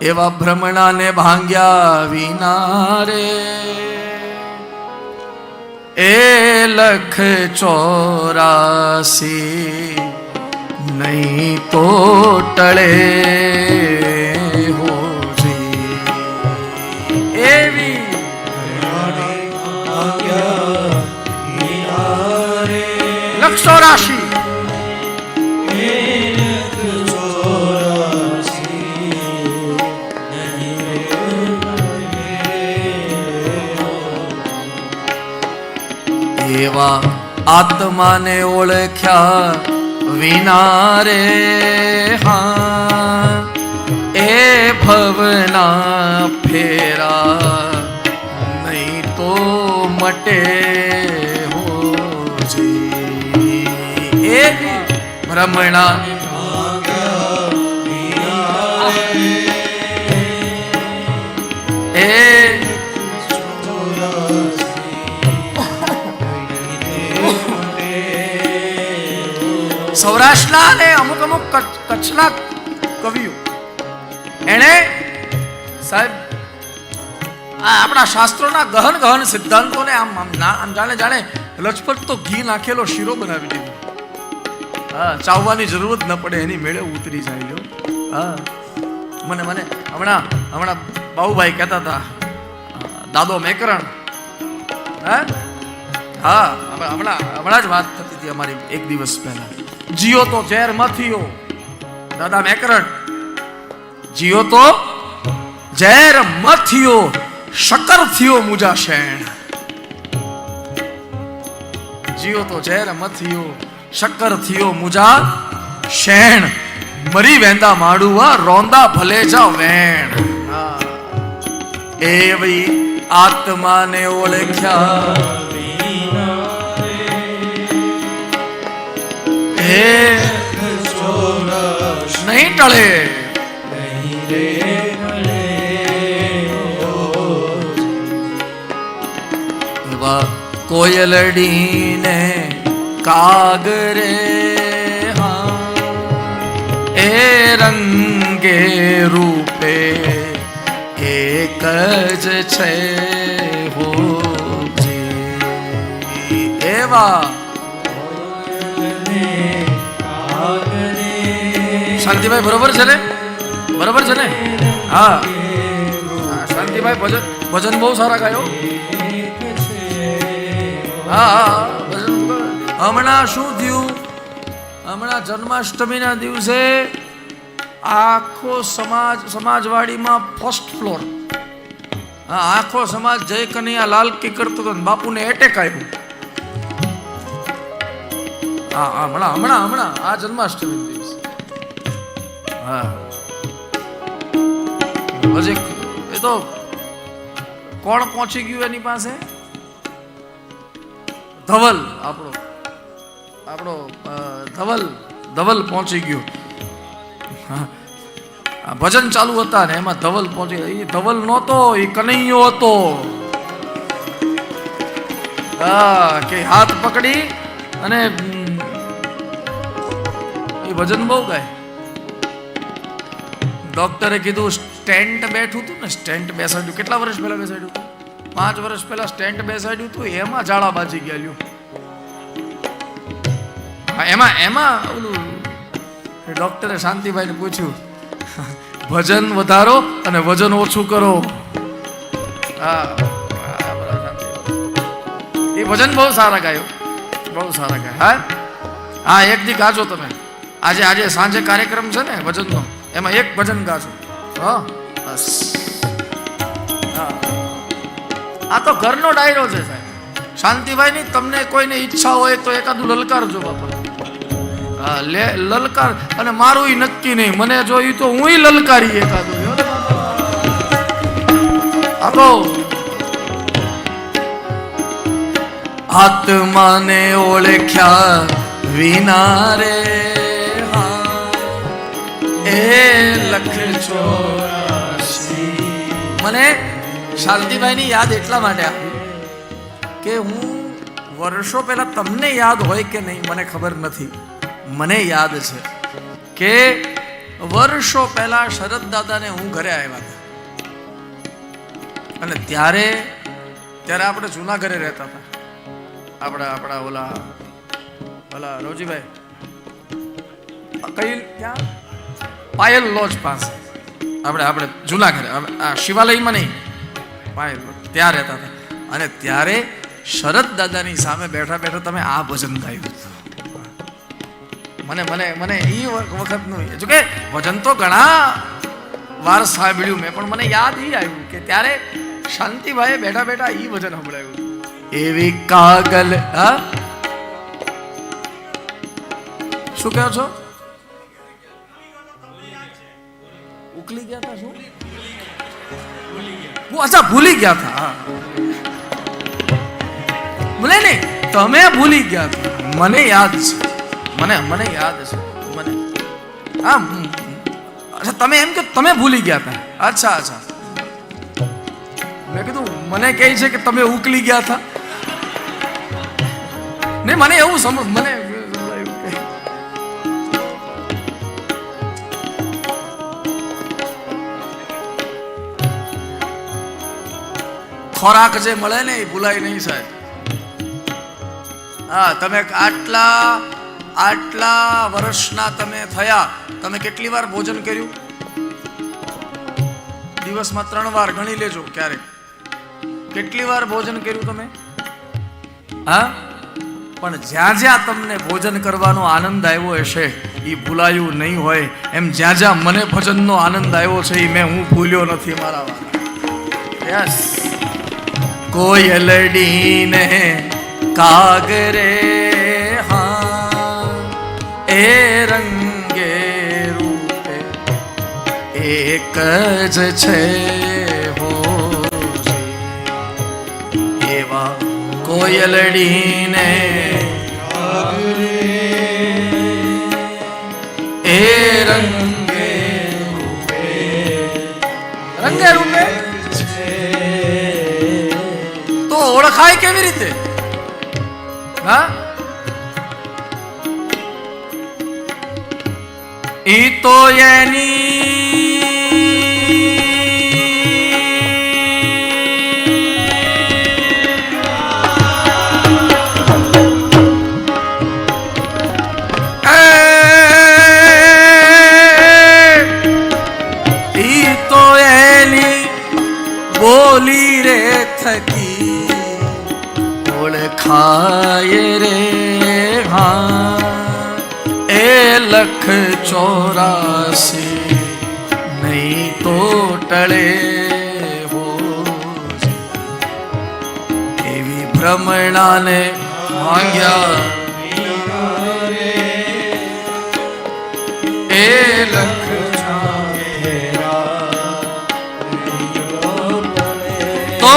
એવા ભ્રમણાને ભાંગ્યા વિના રે એ લખ ચોરાસી નહીં તો ટળે હોજી એવી લક્ષ ચોરાશી એવા આત્માને ઓળખ્યા વિના રે હા. એ ભવના ફેરા નહીં તો મટે ભ્રમણા એ સૌરાષ્ટ્રના અને અમુક અમુક કચ્છના કવિઓ. એણે સાહેબ, આ આપણા શાસ્ત્રોના ગહન ગહન સિદ્ધાંતોને આમ આમ જાણે જાણે લચપત તો ઘી નાખેલો શીરો બનાવી દીધો. હા, ચાવવાની જરૂર જ ન પડે, એની મેળે ઉતરી જાય લો હા. મને મને, હમણાં હમણાં બાબુભાઈ કહેતા હતા દાદો મેકરણ. હા? હા હમણાં હમણાં જ વાત થતી હતી અમારી એક દિવસ પહેલા. જીઓ તો ઝેર મથિયો દાદા મેકરણ જીઓ તો ઝેર મથિયો શકર થયો મુજા શેણ. જીઓ તો ઝેર મથિયો શક્કર થયો મુજા શેણ. મરી વેંદા માડુવા રોંદા ભલે જા વેણ. એવી આત્માને ઓળખ્યા. હે નહીં ટળે. કોયલડીને કાગરે એ રંગે રૂપે એક જ છે હો એવા શાંતિભાઈ બરોબર છે ને? બરોબર છે ને? હા. શાંતિભાઈ ભજન ભજન બહુ સારા ગાયો. હા હા હમણાં શું થયું? હમણાં જન્માષ્ટમીના દિવસે આખો સમાજ, સમાજવાડીમાં ફર્સ્ટ ફ્લોર હા, આખો સમાજ જય કનૈયા લાલ કી કરતો હતો બાપુને એટેક આવ્યું હા હમણાં હમણાં હમણાં આ જન્માષ્ટમી હા. હજી એ તો કોણ પહોંચી ગયું એની પાસે? ધવલ આપણો. આપણો ધવલ ધવલ પહોંચી ગયો. ભજન ચાલુ હતા ને એમાં ધવલ પહોંચી એ ધવલ નહોતો, એ કનૈયો હતો. હા, કે હાથ પકડી અને એ ભજન બહુ ગાય. ડોક્ટરે કીધું, સ્ટેન્ટ બેઠું હતું ને, સ્ટેન્ટ બેસાડ્યું. કેટલા વર્ષ પહેલા બેસાડ્યું? પાંચ વર્ષ પહેલા સ્ટેન્ટ બેસાડ્યું હતું એમાં ઝાડા બાજી ગયેલું એમાં એમાં ઓલું ડોક્ટરે શાંતિભાઈને પૂછ્યું, ભજન વધારો અને વજન ઓછું કરો. હા એ ભજન બહુ સારા ગાયો. બહુ સારા ગાય. હા? હા, એક દી ગાજો તમે. આજે આજે સાંજે કાર્યક્રમ છે ને ભજનનો એમાં એક ભજન ગાજો. હા. બસ. હા. આ તો ઘરનો ડાયરો છે સાહેબ. શાંતિભાઈની તમને કોઈને ઈચ્છા હોય તો એકાદું લલકારજો બાપા. હા લે લલકાર. અને મારું નક્કી નહીં. મને જોયું તો હું લલકારી એકાદું. આ તો આત્માને ઓળખ્યા વિના રે એ લખ ચોરાસી. મને શાંતિભાઈની યાદ એટલા માટે કે હું વર્ષો પહેલા તમને યાદ હોય કે નહીં, મને ખબર નથી. મને યાદ છે કે વર્ષો પહેલા શરદ દાદાને હું ઘરે આવ્યા હતા. અને ત્યારે ત્યારે આપણે જૂના ઘરે રહેતા હતા. આપણા આપણા ઓલા ઓલા રોજીભાઈ. કઈ, ક્યાં? પાયલ લોજ પાસે. આપણે આપણે જુનાગઢ ઘરે આ શિવાલયમાં નહીં. પાયલ ત્યાં રહેતા હતા. અને ત્યારે શરદ દાદાની સામે બેઠા બેઠા તમે આ ભજન ગાયું. મને મને મને એ વખતનું જો કે ભજન તો ઘણા વાર સાંભળ્યું મેં પણ મને યાદ એ આવ્યું કે ત્યારે શાંતિભાઈએ બેઠા બેઠા એ ભજન સંભળાયું. એવી કાગલ હા? શું કહો છો? ઉકલી ગયા હતા શું હું અચ્છા ભૂલી ગયા હતા હા ભૂલે નહીં તમે ભૂલી ગયા હતા મને યાદ છે મને મને યાદ છે મને હા હમ, હમ. અચ્છા તમે એમ કે તમે ભૂલી ગયા હતા અચ્છા અચ્છા મેં કીધું મને કહે છે કે તમે ઉકલી ગયા હતા નહીં મને એવું સમ મને ખોરાક જે મળે ને એ ભૂલાય નહીં સાહેબ. હા, તમે આટલા આટલા વર્ષના તમે થયા, તમે કેટલી વાર ભોજન કર્યું? દિવસમાં ત્રણ વાર ગણી લેજો ક્યારેક. કેટલી વાર ભોજન કર્યું તમે? હા? પણ જ્યાં જ્યાં તમને ભોજન કરવાનો આનંદ આવ્યો હશે, એ ભૂલાયું નહીં હોય. એમ જ્યાં જ્યાં મને ભજનનો આનંદ આવ્યો છે, એ મેં હું ભૂલ્યો નથી મારા યસ કોયલડીને કાગરે હા એ રંગે રૂપે એક જ છે હો એવા કોયલડીને એ રંગે ઓળખાય કેવી રીતે? હા? ઈ તો એની એ લખ ચોરાસી નહીં તો ટળે હો એવી ભ્રમણાને માંગ્યા એ લખ તો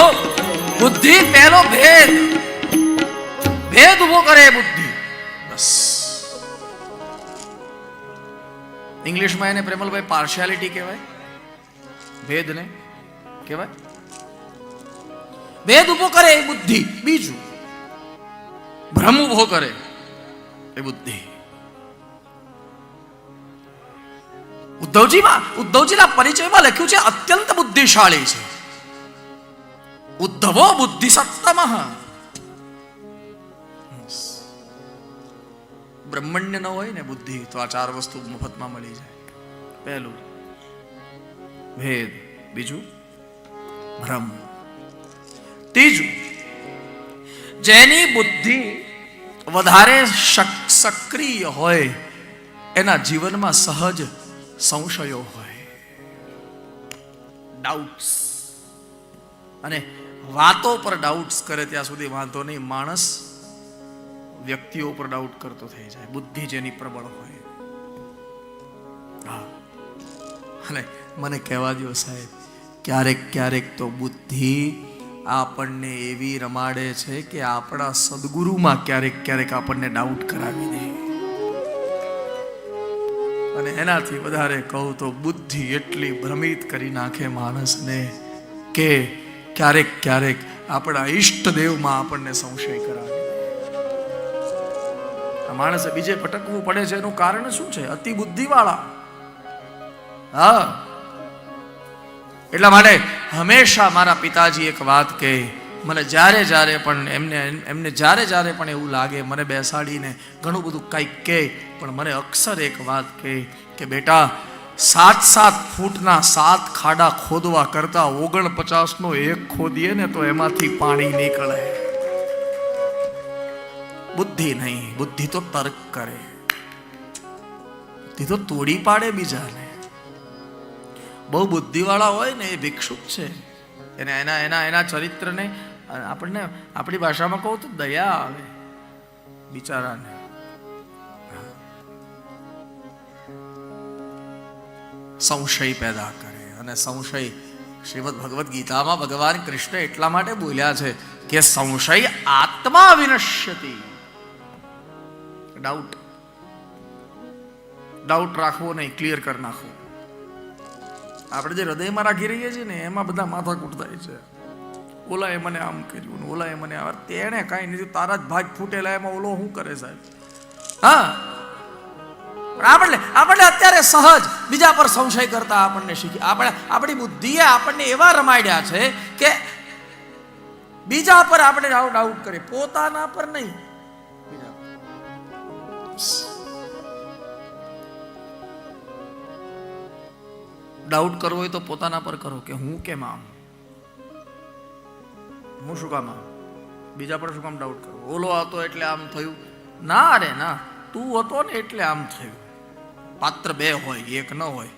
બુદ્ધિ પહેલો ભેદ ભેદ ઊભો કરે એ બુદ્ધિ ઇંગ્લિશમાં એને પ્રેમલભાઈ પાર્શિયાલિટી કહેવાય ભેદને કહેવાય ભેદ ઊભો કરે એ બુદ્ધિ બીજું ભ્રમ ઊભો કરે એ બુદ્ધિ ઉદ્ધવજીમાં ઉદ્ધવજીના પરિચયમાં લખ્યું છે અત્યંત બુદ્ધિશાળી છે ઉદ્ધવો બુદ્ધિ બ્રહ્મણ્ય ન હોય ને બુદ્ધિ, તો આ ચાર વસ્તુ મફતમાં મળી જાય. પહેલું, ભેદ. બીજું, ભ્રમ. ત્રીજું, જેની બુદ્ધિ વધારે સક્રિય હોય, એના જીવનમાં સહજ સંશયો હોય. ડાઉટ્સ અને વાતો પર ડાઉટ્સ કરે, ત્યાં સુધી વાંધો નહીં. માણસ વ્યક્તિઓ પર ડાઉટ કરતો થઈ જાય, બુદ્ધિ જેની પ્રબળ હોય. હા. અને મને કહેવા દો સાહેબ, ક્યારેક ક્યારેક તો બુદ્ધિ આપણને એવી રમાડે છે કે આપણા સદગુરુમાં ક્યારેક ક્યારેક આપણને ડાઉટ કરાવી દે. અને એનાથી વધારે કહું તો બુદ્ધિ એટલી ભ્રમિત કરી નાખે માણસને કે ક્યારેક ક્યારેક આપણા ઈષ્ટદેવમાં આપણને સંશય માણસે બીજે ભટકવું પડે છે એનું કારણ શું છે? અતિ બુદ્ધિવાળા. હા. એટલા માટે હંમેશા મારા પિતાજી એક વાત કહે, મને જ્યારે જ્યારે પણ એમને એમને જ્યારે જ્યારે પણ એવું લાગે, મને બેસાડીને ઘણું બધું કંઈક કહે, પણ મને અક્ષર એક વાત કહે કે, બેટા સાત સાત ફૂટના સાત ખાડા ખોદવા કરતાં ઓગણપચાસનો એક ખોદીએ ને તો એમાંથી પાણી નીકળે. બુદ્ધિ નહીં, બુદ્ધિ તો તર્ક કરે. બુદ્ધિ તો તોડી પાડે બીજાને. બહુ બુદ્ધિવાળા હોય ને એ ભિક્ષુક છે. એને એના એના એના ચરિત્રને આપણને, આપણી ભાષામાં કહું તો દયા આવે બિચારાને. સંશય પેદા કરે અને સંશય શ્રીમદ ભગવદ્ ગીતામાં ભગવાન કૃષ્ણ એટલા માટે બોલ્યા છે કે સંશય આત્મા વિનશ્યતિ. ડાઉટ ડાઉટ રાખવો નહીં ક્લિયર કરી નાખવો. આપણે જે હૃદયમાં રાખી રહીએ છીએ ને, એમાં બધા માથા થાય છે. ઓલા એ મને આમ કર્યું એ મને આ તેણે કાંઈ નથી તારા જ ભાગ ફૂટેલા, એમાં ઓલો શું કરે સાહેબ? હા? પણ આપણે આપણને અત્યારે સહજ બીજા પર સંશય કરતા આપણને શીખી. આપણે, આપણી બુદ્ધિએ આપણને એવા રમાડ્યા છે કે બીજા પર આપણે ડાઉટ કરીએ. પોતાના પર નહીં. ડાઉટ કરવો હોય તો પોતાના પર કરો કે હું કેમ આમ? હું શું કામ આમ? બીજા પર શું કામ ડાઉટ કરવો? ઓલો હતો એટલે આમ થયું. ના અરે ના. તું હતો ને એટલે આમ થયું. પાત્ર બે હોય, એક ન હોય.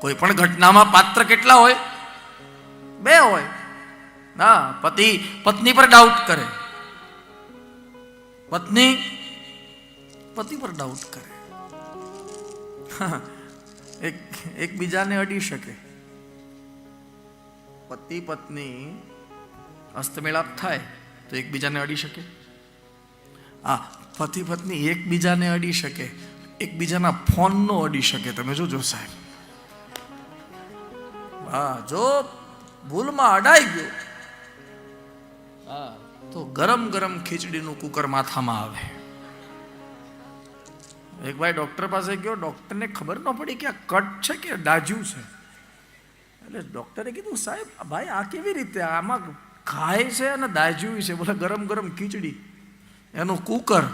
કોઈ પણ ઘટનામાં પાત્ર કેટલા હોય? બે હોય. ના, પતિ, પત્ની પર ડાઉટ કરે. પત્ની પતિ પર ડાઉટ કરે. એક એકબીજાને અડી શકે. પતિ પત્ની હસ્તમેળાપ થાય તો એકબીજાને અડી શકે. હા પતિ પત્ની એકબીજાને અડી શકે. એકબીજાના ફોનનો અડી શકે. તમે જોજો સાહેબ. હા જો ભૂલમાં અડાઈ ગયો હા. તો ગરમ ગરમ ખીચડીનું કુકર માથામાં આવે. એક ભાઈ ડૉક્ટર પાસે ગયો, ડૉક્ટરને ખબર ન પડી કે આ કટ છે કે દાજ્યું છે. એટલે ડૉક્ટરે કીધું, સાહેબ ભાઈ આ કેવી રીતે? આમાં ખાય છે અને દાજ્યું છે. બોલે, ગરમ ગરમ ખીચડી, એનું કુકર.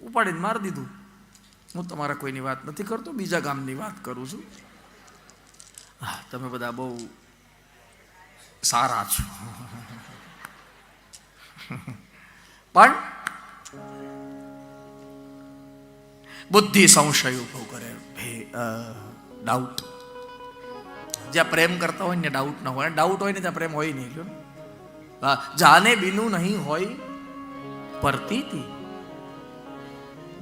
ઉપાડીને મારી દીધું. હું તમારા કોઈની વાત નથી કરતો, બીજા ગામની વાત કરું છું. હા, તમે બધા બહુ સારા છો. પણ બુદ્ધિ સંશય ઊભો કરે. ડાઉટ જ્યાં પ્રેમ કરતા હોય ને ડાઉટ ન હોય. ડાઉટ હોય ને ત્યાં પ્રેમ હોય નહીં, લ્યો. જાને બીનું નહીં હોય, પરતીતી.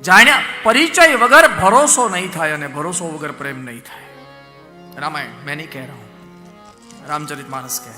જાણ્યા પરિચય વગર ભરોસો નહીં થાય અને ભરોસો વગર પ્રેમ નહીં થાય. રામાયણ, મેં નહીં કહે રહા હું. રામચરિત માનસ કહે